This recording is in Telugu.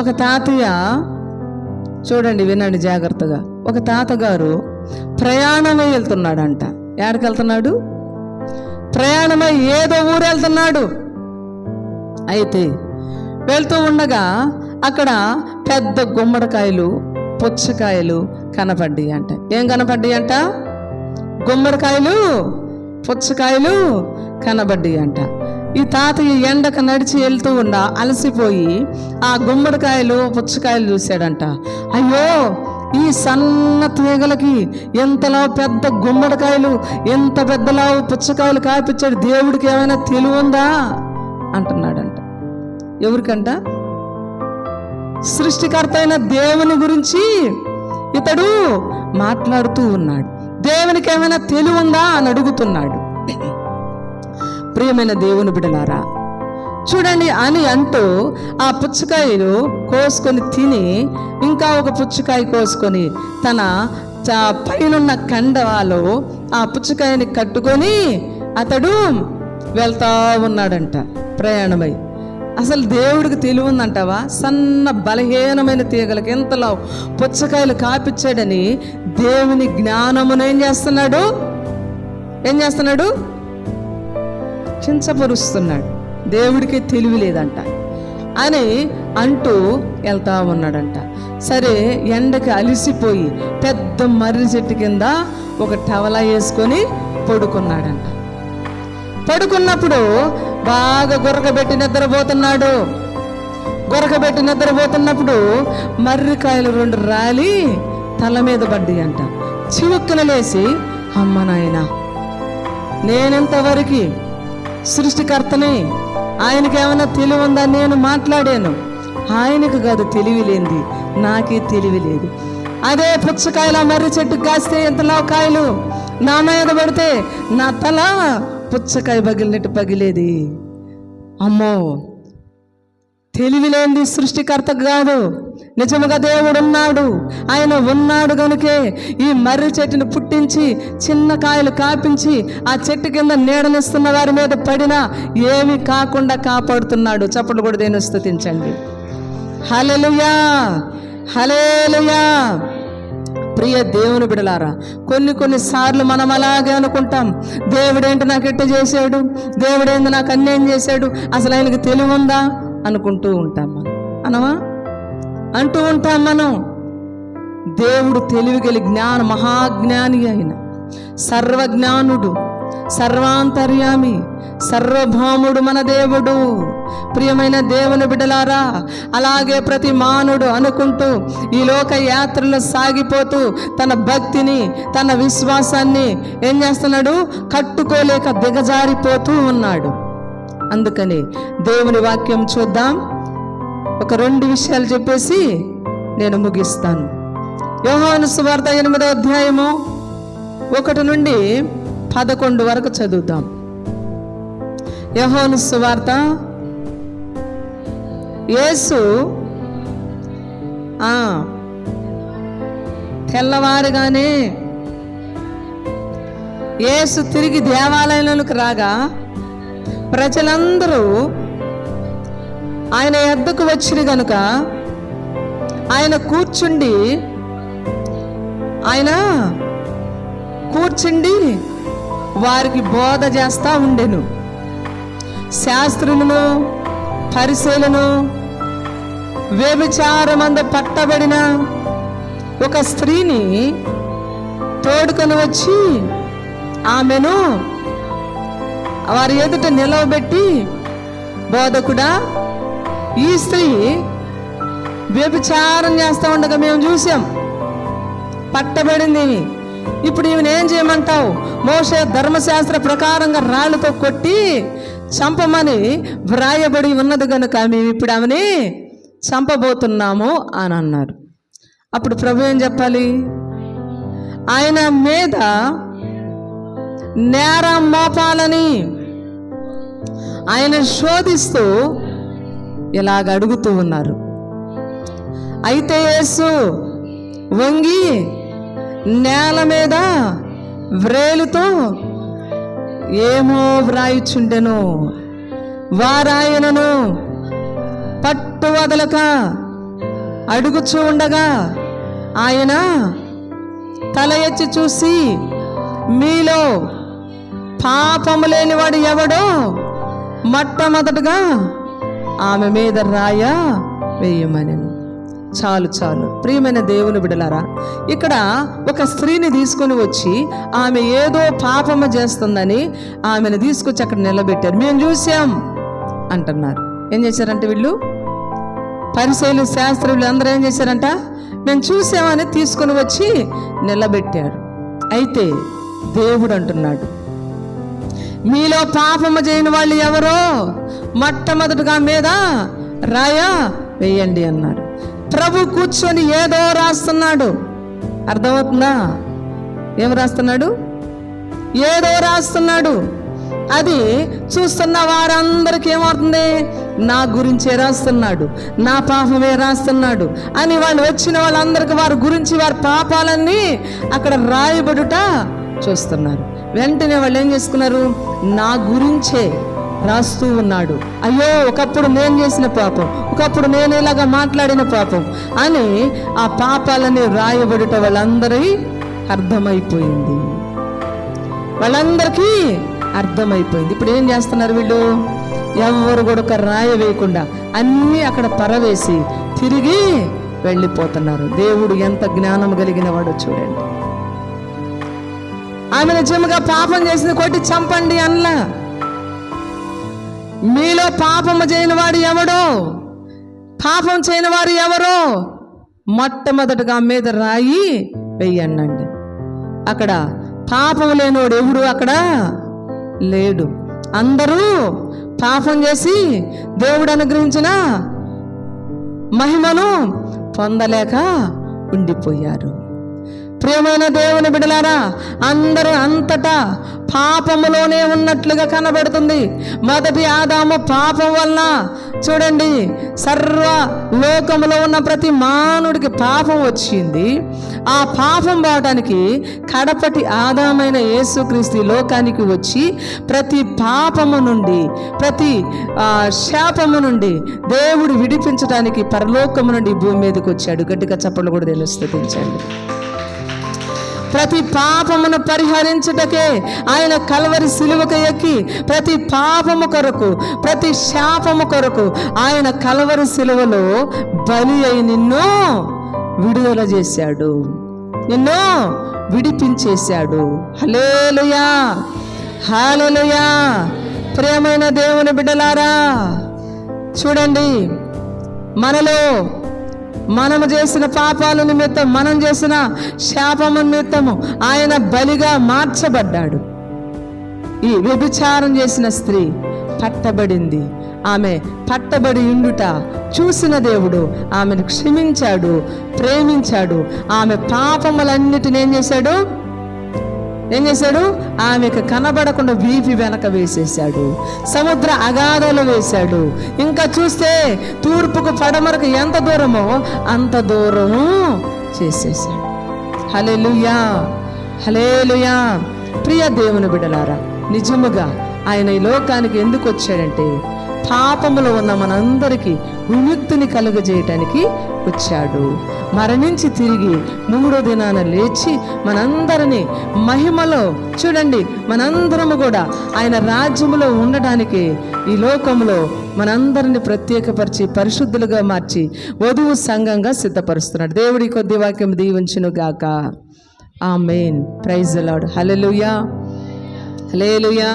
ఒక తాతయ్య చూడండి వినండి జాగ్రత్తగా. ఒక తాతగారు ప్రయాణమై వెళ్తున్నాడంట. ఎక్కడికి వెళ్తున్నాడు? ప్రయాణమై ఏదో ఊరు వెళ్తున్నాడు. అయితే వెళ్తూ ఉండగా అక్కడ పెద్ద గుమ్మడికాయలు పుచ్చకాయలు కనపడ్డాయి అంట ఏం కనపడ్డాయి అంట గుమ్మడికాయలు పుచ్చకాయలు కనబడ్డాయి అంట ఈ తాతయ్య ఎండకు నడిచి వెళ్తూ ఉండ అలసిపోయి ఆ గుమ్మడికాయలు పుచ్చకాయలు చూశాడంట. అయ్యో ఈ సన్న తీగలకి ఎంతలా పెద్ద గుమ్మడికాయలు ఎంత పెద్దలా పుచ్చకాయలు కాపించాడు దేవుడికి ఏమైనా తెలివి ఉందా అంటున్నాడంట. ఎవరికంట? సృష్టికర్త అయిన దేవుని గురించి ఇతడు మాట్లాడుతూ ఉన్నాడు. దేవునికి ఏమైనా తెలివి ఉందా అని అడుగుతున్నాడు. ప్రియమైన దేవుని బిడలారా చూడండి అని అంటూ ఆ పుచ్చకాయలు కోసుకొని తిని ఇంకా ఒక పుచ్చకాయ కోసుకొని తన పైనున్న కండవాలో ఆ పుచ్చకాయని కట్టుకొని అతడు వెళ్తా ఉన్నాడంట. ప్రయాణమై. అసలు దేవుడికి తెలివి ఉందంటావా సన్న బలహీనమైన తీగలకి ఎంతలా పుచ్చకాయలు కాపిచ్చాడని దేవుని జ్ఞానమును ఏం చేస్తున్నాడు? ఏం చేస్తున్నాడు? కించపరుస్తున్నాడు దేవుడికి తెలివి లేదంట. అని అంటూ వెళ్తా ఉన్నాడంట. సరే ఎండకి అలిసిపోయి పెద్ద మర్రి చెట్టు కింద ఒక టవల వేసుకొని పడుకున్నాడంట. పడుకున్నప్పుడు బాగా గురకబెట్టి నిద్రపోతున్నాడు. గురకబెట్టి నిద్రపోతున్నప్పుడు మర్రికాయలు రెండు రాలి తల మీద పడ్డాయి అంట. చివుక్కున లేసి అమ్మ నాయన నేనెంతవరకు సృష్టికర్తనే. ఆయనకి ఏమైనా తెలివి ఉందా నేను మాట్లాడాను. ఆయనకు కాదు తెలివి లేనిది. నాకే తెలివి లేదు. అదే పుచ్చకాయల మర్రి చెట్టు కాస్తే ఎంతలా కాయలు నా మీద పడితే నా తల పుచ్చకాయ పగిలినట్టు పగిలేది. అమ్మో! తెలివి లేనిది సృష్టికర్త కాదు. నిజముగా దేవుడు ఉన్నాడు ఆయన ఉన్నాడు కనుకే ఈ మర్రి చెట్టును పుట్టించి చిన్న కాయలు కాపించి ఆ చెట్టు కింద నీడనిస్తున్న వారి మీద పడినా ఏమి కాకుండా కాపాడుతున్నాడు. చప్పట్లు కూడా దేని స్థుతించండి హలెలుయా హలేలుయా ప్రియ దేవుని బిడలారా కొన్ని కొన్ని సార్లు మనం అలాగే అనుకుంటాం. దేవుడేంటి నాకు ఎట్ట చేశాడు? దేవుడేంటి నాకు అన్యాయం చేశాడు? అసలు ఆయనకి తెలివి ఉందా? అనుకుంటూ ఉంటాం మనం. అనవా? అంటూ ఉంటాం మనం దేవుడు తెలివి గలి జ్ఞాన మహాజ్ఞాని అయిన సర్వజ్ఞానుడు సర్వాంతర్యామి సర్వభౌముడు మన దేవుడు. ప్రియమైన దేవుని బిడలారా అలాగే ప్రతి మానవుడు అనుకుంటూ ఈ లోక యాత్రలో సాగిపోతూ తన భక్తిని తన విశ్వాసాన్ని ఏం చేస్తున్నాడు? కట్టుకోలేక దిగజారిపోతూ ఉన్నాడు. అందుకని దేవుని వాక్యం చూద్దాం. ఒక రెండు విషయాలు చెప్పేసి నేను ముగిస్తాను. యోహాను సువార్త ఎనిమిదో అధ్యాయము ఒకటి నుండి పదకొండు వరకు చదువుతాం. యహోను సువార్త యేసు తెల్లవారుగానే యేసు తిరిగి దేవాలయంలోకి రాగా ప్రజలందరూ ఆయన ఎద్దకు వచ్చిన గనుక ఆయన కూర్చుండి ఆయన కూర్చుండి వారికి బోధ చేస్తా ఉండెను. శాస్త్రులను పరిశీలను వ్యభిచారమంద పట్టబడిన ఒక స్త్రీని తోడుకొని వచ్చి ఆమెను వారి ఎదుట నిలవబెట్టి బోధకుడా ఈ స్త్రీ వ్యభిచారం చేస్తూ ఉండగా మేము చూసాం. పట్టబడింది ఇప్పుడు ఈమెను ఏం చేయమంటావు? మోసే ధర్మశాస్త్ర ప్రకారంగా రాళ్ళతో కొట్టి చంపమని వ్రాయబడి ఉన్నది కనుక మేము ఇప్పుడు ఆమెని చంపబోతున్నాము అని అన్నారు అప్పుడు ప్రభు ఏం చెప్పాలి? ఆయన మీద నేరం మోపాలని ఆయన శోధిస్తూ ఇలాగ అడుగుతూ ఉన్నారు. అయితే యేసు వంగి నేల మీద వ్రేలుతో ఏమో వ్రాయిచుండెను. వారాయనను పట్టు వదలక అడుగుచూ ఉండగా ఆయన తల ఎత్తి చూసి మీలో పాపము లేనివాడు ఎవడో? మొట్టమొదటగా ఆమె మీద రాయ వేయమని చాలు చాలు. ప్రియమైన దేవుని బిడలారా ఇక్కడ ఒక స్త్రీని తీసుకొని వచ్చి ఆమె ఏదో పాపము చేస్తుందని ఆమెను తీసుకొచ్చి అక్కడ నిలబెట్టారు. మేము చూసాం అంటున్నారు. ఏం చేశారంటే వీళ్ళు? పరిశైలు శాస్త్రులు అందరూ ఏం చేశారంట? మేము చూసామని తీసుకొని వచ్చి నిలబెట్టారు. అయితే దేవుడు అంటున్నాడు మీలో పాపము చేయని వాళ్ళు ఎవరో? మొట్టమొదటిగా మీద రాయ వేయండి అన్నాడు ప్రభు కూర్చొని ఏదో రాస్తున్నాడు. అర్థమవుతుందా? ఏం రాస్తున్నాడు? ఏదో రాస్తున్నాడు. అది చూస్తున్న వారందరికి ఏమవుతుంది? నా గురించే రాస్తున్నాడు. నా పాపమే రాస్తున్నాడు అని వాళ్ళు వచ్చిన వాళ్ళందరికీ వారి గురించి వారి పాపాలన్నీ అక్కడ రాయబడుట చూస్తున్నారు. వెంటనే వాళ్ళు ఏం చేసుకున్నారు? నా గురించే రాస్తూ ఉన్నాడు. అయ్యో ఒకప్పుడు నేను చేసిన పాపం ఒకప్పుడు నేను ఇలాగా మాట్లాడిన పాపం అని ఆ పాపాలని రాయబడుట వాళ్ళందరి అర్థమైపోయింది. వాళ్ళందరికీ అర్థమైపోయింది. ఇప్పుడు ఏం చేస్తున్నారు వీళ్ళు? ఎవరు కూడా ఒక రాయ వేయకుండా అన్నీ అక్కడ పరవేసి తిరిగి వెళ్ళిపోతున్నారు. దేవుడు ఎంత జ్ఞానం కలిగిన వాడో చూడండి. ఆమె నిజముగా పాపం చేసింది కొట్టి చంపండి అనలా మీలో పాపము చేయని వాడు ఎవడో? పాపం చేయని వారు ఎవరో? మొట్టమొదటగా మీద రాయి వెయ్యండి అక్కడ పాపం లేనోడు ఎవడు అక్కడ లేడు. అందరూ పాపం చేసి దేవుడు అనుగ్రహించిన మహిమను పొందలేక ఉండిపోయారు. ప్రియమైన దేవుని బిడలారా అందరూ అంతటా పాపములోనే ఉన్నట్లుగా కనబడుతుంది. మొదటి ఆదాము పాపం వల్ల చూడండి సర్వ లోకములో ఉన్న ప్రతి మానవుడికి పాపం వచ్చింది. ఆ పాపం పోవడానికి కడపటి ఆదామైన యేసుక్రీస్తు లోకానికి వచ్చి ప్రతి పాపము నుండి ప్రతి శాపము నుండి దేవుడు విడిపించడానికి పరలోకము నుండి భూమి మీదకి వచ్చాడు. గట్టిగా చప్పట్లు కూడా తెలుస్తుంచండి ప్రతి పాపమును పరిహరించుటకే ఆయన కలవరి సిలువకు ఎక్కి ప్రతి పాపము కొరకు ప్రతి శాపము కొరకు ఆయన కలవరి సిలువలో బలి అయి నిన్ను విడుదల చేశాడు. నిన్ను విడిపించేశాడు. హలేలుయా హాలలుయా ప్రియమైన దేవుని బిడ్డలారా చూడండి మనలో మనము చేసిన పాపాల నిమిత్తం మనం చేసిన శాపము నిమిత్తము ఆయన బలిగా మార్చబడ్డాడు. ఈ వ్యభిచారం చేసిన స్త్రీ పట్టబడింది. ఆమె పట్టబడి ఉండుట చూసిన దేవుడు ఆమెను క్షమించాడు ప్రేమించాడు. ఆమె పాపములన్నిటిని ఏం చేశాడు? ఏం చేశాడు? ఆమెకు కనబడకుండా వీపి వెనక వేసేశాడు. సముద్ర అగాధాలు వేశాడు. ఇంకా చూస్తే తూర్పుకు పడమరకు ఎంత దూరమో అంత దూరము చేసేసాడు హలేలుయా హలేలుయా ప్రియ దేవుని బిడలారా నిజముగా ఆయన ఈ లోకానికి ఎందుకు వచ్చాడంటే పాపములో ఉన్న మనందరికీ విముక్తిని కలుగజేయటానికి వచ్చాడు. మరణించి తిరిగి మూడో దినాన లేచి మనందరినీ మహిమలో చూడండి మనందరము కూడా ఆయన రాజ్యములో ఉండడానికి ఈ లోకంలో మనందరిని ప్రత్యేకపరిచి పరిశుద్ధులుగా మార్చి వధువు సంఘంగా సిద్ధపరుస్తున్నాడు. దేవుడి కొద్ది వాక్యం దీవించును గాక amen praise Lord hallelujah hallelujah